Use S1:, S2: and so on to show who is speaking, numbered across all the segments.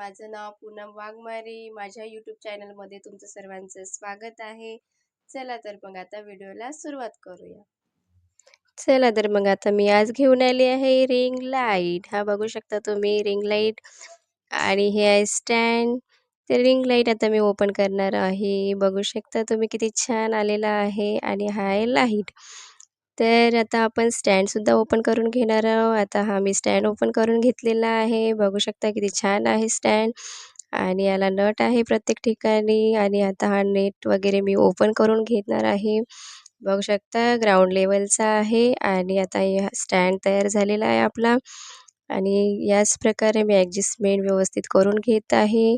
S1: माझं नाव पूनम वाघमारे. माझ्या यूट्यूब चॅनलमध्ये तुमचं सर्वांचं स्वागत आहे. चला तर मग आता व्हिडिओला सुरुवात करूया. चला तर मग आता मी आज घेऊन आली आहे रिंग लाइट. हा बघू शकता तुम्ही रिंग लाइट आणि हे आहे स्टँड. ते रिंग लाइट आता मी ओपन करणार आहे. बघू शकता तुम्ही किती छान आलेला आहे आणि हा आहे लाइट. तर आता आपण स्टँडसुद्धा ओपन करून घेणार आहोत. आता हा मी स्टँड ओपन करून घेतलेला आहे. बघू शकता किती छान आहे स्टँड आणि याला नट आहे प्रत्येक ठिकाणी. आणि आता हा नेट वगैरे मी ओपन करून घेणार आहे. बघू शकता ग्राउंड लेवलचा आहे. आणि आता या स्टँड तयार झालेला आहे आपला. आणि याच प्रकारे मी ॲडजस्टमेंट व्यवस्थित करून घेत आहे.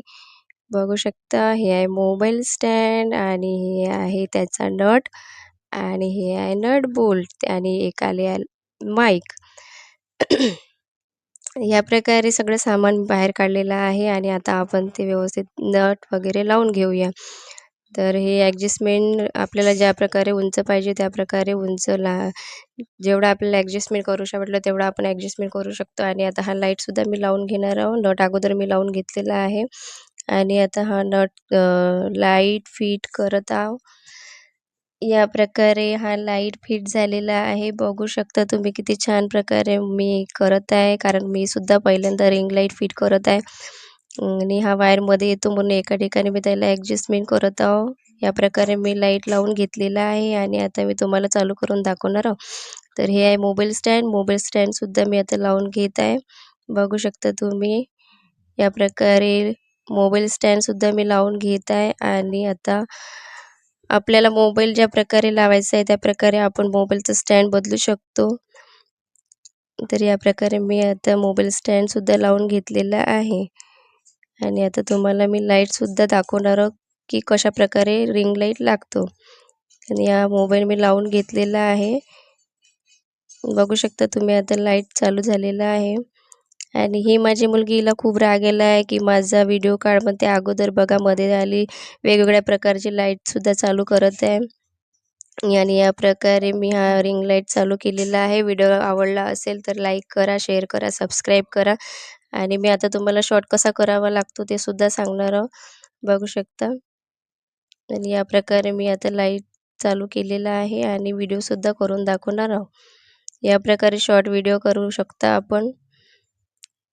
S1: बघू शकता हे आहे मोबाईल स्टँड आणि हे आहे त्याचा नट. आणि हे आहे नट बोल्ट आणि एक आले माईक. या प्रकारे सगळं सामान बाहेर काढलेलं आहे आणि आता आपण ते व्यवस्थित नट वगैरे लावून घेऊया. तर हे ॲडजस्टमेंट आपल्याला ज्या प्रकारे उंच पाहिजे त्या प्रकारे उंच ला जेवढं आपल्याला ॲडजस्टमेंट करू शकलं तेवढं आपण ॲडजस्टमेंट करू शकतो. आणि आता हा लाईटसुद्धा मी लावून घेणार आहोत नट अगोदर मी लावून घेतलेला आहे. आणि आता हा नट लाइट फिट करत आहो. या प्रकारे हा लाइट फिट झालेला आहे. बघू शकता तुम्ही किती छान प्रकारे मी करत आहे. कारण मी सुद्धा पहिल्यांदा रिंग लाइट फिट करत आहे. आणि हा वायरमध्ये येतो म्हणून एका ठिकाणी मी त्याला ॲडजस्टमेंट करत आहो. या प्रकारे मी लाइट लावून घेतलेला आहे आणि आता मी तुम्हाला चालू करून दाखवणार आहो. तर हे आहे मोबाईल स्टँड मोबाईल स्टँडसुद्धा मी आता लावून घेत आहे. बघू शकता तुम्ही. या प्रकारे मोबाईल स्टँडसुद्धा मी लावून घेत आहे. आणि आता आपल्याला मोबाईल ज्या प्रकारे लावायचा आहे त्या प्रकारे आपण मोबाईलचं स्टँड बदलू शकतो. तर या प्रकारे मी आता मोबाईल स्टँडसुद्धा लावून घेतलेला आहे. आणि आता तुम्हाला मी लाईटसुद्धा दाखवणार आहोत की कशा प्रकारे रिंग लाइट लागतो. आणि या मोबाईल मी लावून घेतलेला आहे. बघू शकता तुम्ही आता लाइट चालू झालेला आहे. आणि ही माझी मुलगी हिला खूप राग आला आहे की माझा व्हिडिओ काढ ते अगोदर बघा मध्ये आली वेगवेगळ्या प्रकारची लाईटसुद्धा चालू करत आहे. आणि या प्रकारे मी हा रिंग लाइट चालू केलेला आहे. व्हिडिओ आवडला असेल तर लाईक करा शेअर करा सबस्क्राईब करा. आणि मी आता तुम्हाला शॉर्ट कसा करावा लागतो ते सुद्धा सांगणार आहोत बघू शकता. आणि या प्रकारे मी आता लाइट चालू केलेला आहे आणि व्हिडिओसुद्धा करून दाखवणार आहोत या प्रकारे शॉर्ट व्हिडिओ करू शकता आपण.